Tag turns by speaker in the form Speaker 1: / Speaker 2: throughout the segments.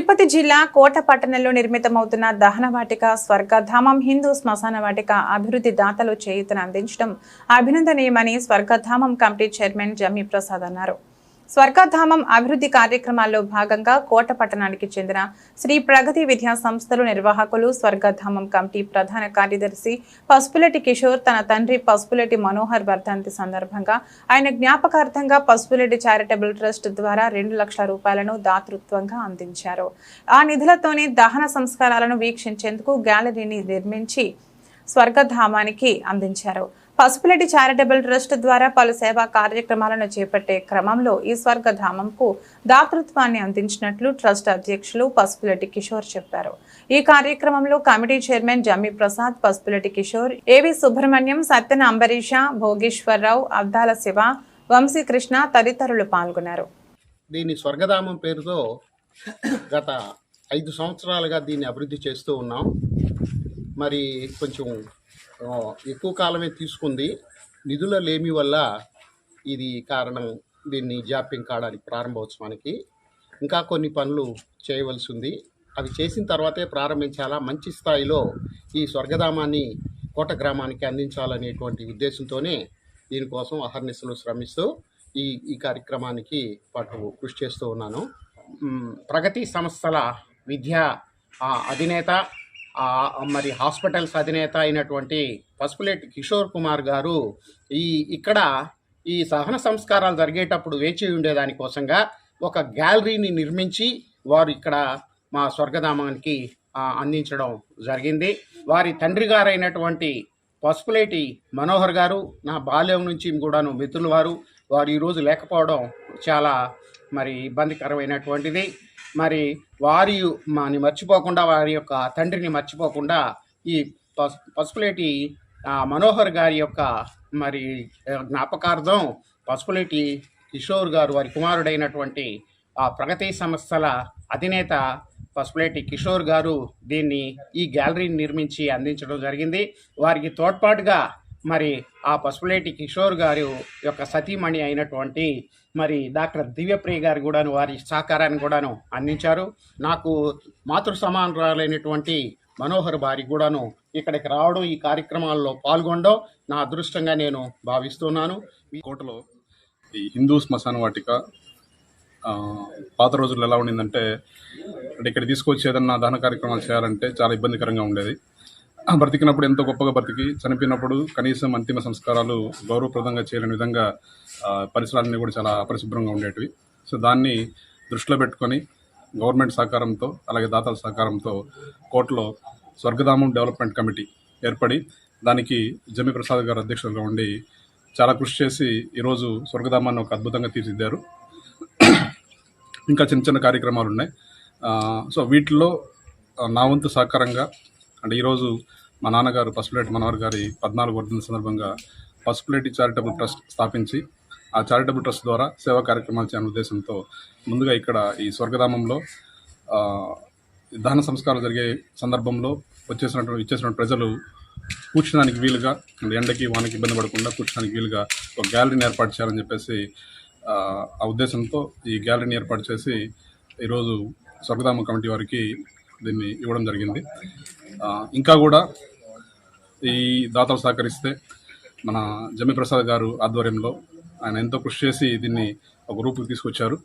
Speaker 1: తిరుపతి జిల్లా కోట పట్టణంలో నిర్మితమవుతున్న దహనవాటిక స్వర్గధామం హిందూ శ్మశాన వాటిక అభివృద్ధి దాతలు చేయూతను అందించడం అభినందనీయమని స్వర్గధామం కమిటీ చైర్మన్ జమీ ప్రసాద్ అన్నారు. స్వర్గధామం అభివృద్ధి కార్యక్రమాల్లో భాగంగా కోట పట్టణానికి చెందిన శ్రీ ప్రగతి విద్యా సంస్థలు నిర్వాహకులు స్వర్గధామం కమిటీ ప్రధాన కార్యదర్శి పసుపులటి కిషోర్ తన తండ్రి పసుపులటి మనోహర్ వర్ధంతి సందర్భంగా ఆయన జ్ఞాపకార్థంగా పసుపులటి చారిటబుల్ ట్రస్ట్ ద్వారా రెండు లక్షల రూపాయలను దాతృత్వంగా అందించారు. ఆ నిధులతోనే దహన సంస్కారాలను వీక్షించేందుకు గ్యాలరీని నిర్మించి స్వర్గధామానికి అందించారు. పసుపులటి చారిటబుల్ ట్రస్ట్ ద్వారా పలు సేవా కార్యక్రమాలను చేపట్టే క్రమంలో ఈ స్వర్గధామంకు దాతృత్వాన్ని అందించినట్లు ట్రస్ట్ అధ్యక్షులు పసుపులటి కిషోర్ చెప్పారు. ఈ కార్యక్రమంలో కమిటీ చైర్మన్ జమ్మి ప్రసాద్ పసుపులటి కిషోర్ ఏవి సుబ్రహ్మణ్యం సత్యన అంబరీష భోగేశ్వరరావు అబ్దాల శివ వంశీకృష్ణ తదితరులు పాల్గొన్నారు.
Speaker 2: దీని స్వర్గధామం పేరుతో గత ఐదు సంవత్సరాలుగా దీన్ని అభివృద్ధి చేస్తూ ఉన్నాం. మరి కొంచెం ఎక్కువ కాలమే తీసుకుంది. నిధుల లేమి వల్ల ఇది కారణం దీన్ని జాప్యం కావడానికి ప్రారంభోత్సవానికి. ఇంకా కొన్ని పనులు చేయవలసి ఉంది అవి చేసిన తర్వాతే ప్రారంభించాలా? మంచి స్థాయిలో ఈ స్వర్గధామాన్ని కోట గ్రామానికి అందించాలనేటువంటి ఉద్దేశంతోనే దీనికోసం అహర్నిశలు శ్రమిస్తూ ఈ ఈ కార్యక్రమానికి పాటు కృషి చేస్తూ ఉన్నాను. ప్రగతి సంస్థల విద్యా అధినేత మరి హాస్పిటల్స్ అధినేత అయినటువంటి పసుపులేటి కిషోర్ కుమార్ గారు ఈ ఇక్కడ ఈ సహన సంస్కారాలు జరిగేటప్పుడు వేచి ఉండేదాని కోసంగా ఒక గ్యాలరీని నిర్మించి వారు ఇక్కడ మా స్వర్గధామానికి అందించడం జరిగింది. వారి తండ్రి గారైనటువంటి పసుపులేటి మనోహర్ గారు నా బాల్యం నుంచి కూడాను మిత్రులు వారు. వారు ఈరోజు లేకపోవడం చాలా మరి ఇబ్బందికరమైనటువంటిది. మరి వారి మాని మర్చిపోకుండా వారి యొక్క తండ్రిని మర్చిపోకుండా ఈ పసు పసుపులేటి మనోహర్ గారి యొక్క మరి జ్ఞాపకార్థం పసుపులేటి కిషోర్ గారు వారి కుమారుడైనటువంటి ఆ ప్రగతి సంస్థల అధినేత పసుపులేటి కిషోర్ గారు దీన్ని ఈ గ్యాలరీని నిర్మించి అందించడం జరిగింది. వారికి తోడ్పాటుగా మరి ఆ పసుపులేటి కిషోర్ గారు యొక్క సతీమణి అయినటువంటి మరి డాక్టర్ దివ్యప్రియ గారు కూడాను వారి సహకారాన్ని కూడాను అందించారు. నాకు మాతృ సమానరాలైనటువంటి మనోహర్ భార్య కూడాను ఇక్కడికి రావడం ఈ కార్యక్రమాల్లో పాల్గొనడం నా అదృష్టంగా నేను భావిస్తున్నాను.
Speaker 3: కోటలో ఈ హిందూ శ్మశాన వాటిక పాత రోజుల్లో ఎలా ఉండిందంటే ఇక్కడ తీసుకొచ్చి ఏదన్నా దహన కార్యక్రమాలు చేయాలంటే చాలా ఇబ్బందికరంగా ఉండేది. బ్రతికినప్పుడు ఎంతో గొప్పగా బ్రతికి చనిపోయినప్పుడు కనీసం అంతిమ సంస్కారాలు గౌరవప్రదంగా చేయలేని విధంగా పరిసరాలన్నీ కూడా చాలా అపరిశుభ్రంగా ఉండేటివి. సో దాన్ని దృష్టిలో పెట్టుకొని గవర్నమెంట్ సహకారంతో అలాగే దాతల సహకారంతో కోర్టులో స్వర్గధామం డెవలప్మెంట్ కమిటీ ఏర్పడి దానికి జమి ప్రసాద్ గారు అధ్యక్షులుగా ఉండి చాలా కృషి చేసి ఈరోజు స్వర్గధామాన్ని ఒక అద్భుతంగా తీర్చిదిద్దారు. ఇంకా చిన్న చిన్న కార్యక్రమాలు ఉన్నాయి. సో వీటిలో నా వంతు సహకారంగా అంటే ఈరోజు మా నాన్నగారు పసుపులేటి మనోహర్ గారి పద్నాలుగు వర్ధన సందర్భంగా పసుపులేటి చారిటబుల్ ట్రస్ట్ స్థాపించి ఆ చారిటబుల్ ట్రస్ట్ ద్వారా సేవా కార్యక్రమాలు చేయని ఉద్దేశంతో ముందుగా ఇక్కడ ఈ స్వర్గధామంలో ఆ, దహన సంస్కారాలు జరిగే సందర్భంలో వచ్చేసినటువంటి ఇచ్చేసిన ప్రజలు కూర్చోడానికి వీలుగా అంటే ఎండకి వానకి ఇబ్బంది పడకుండా కూర్చోడానికి వీలుగా ఒక గ్యాలరీని ఏర్పాటు చేయాలని చెప్పేసి ఆ, ఆ ఉద్దేశంతో ఈ గ్యాలరీని ఏర్పాటు చేసి ఈరోజు స్వర్గధామ కమిటీ వారికి దీన్ని ఇవ్వడం జరిగింది. ఇంకా కూడా ఈ దాతలు సహకరిస్తే మన జమి ప్రసాద్ గారు ఆధ్వర్యంలో ఆయన ఎంతో కృషి చేసి దీన్ని ఒక రూపుకి తీసుకొచ్చారు.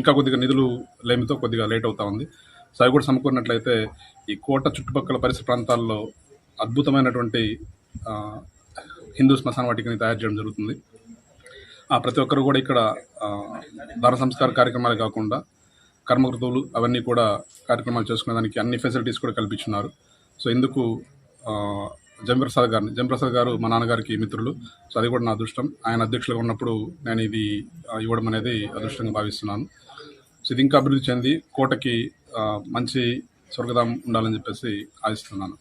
Speaker 3: ఇంకా కొద్దిగా నిధులు లేమితో కొద్దిగా లేట్ అవుతా ఉంది. సో అవి కూడా సమకూరినట్లయితే ఈ కోట చుట్టుపక్కల పరిసర ప్రాంతాల్లో అద్భుతమైనటువంటి హిందూ శ్మశాన వాటికని తయారు చేయడం జరుగుతుంది. ప్రతి ఒక్కరు కూడా ఇక్కడ ధన దాన సంస్కార కార్యక్రమాలు కాకుండా కర్మకృతువులు అవన్నీ కూడా కార్యక్రమాలు చేసుకునేదానికి అన్ని ఫెసిలిటీస్ కూడా కల్పించున్నారు. సో ఇందుకు జంప్రసాద్ గారిని జంప్రసాద్ గారు మా నాన్నగారికి మిత్రులు. సో అది కూడా నా అదృష్టం. ఆయన అధ్యక్షులుగా ఉన్నప్పుడు నేను ఇది ఇవ్వడం అనేది అదృష్టంగా భావిస్తున్నాను. సో ఇది ఇంకా అభివృద్ధి చెంది కోటకి మంచి స్వర్గధాం ఉండాలని చెప్పేసి ఆశిస్తున్నాను.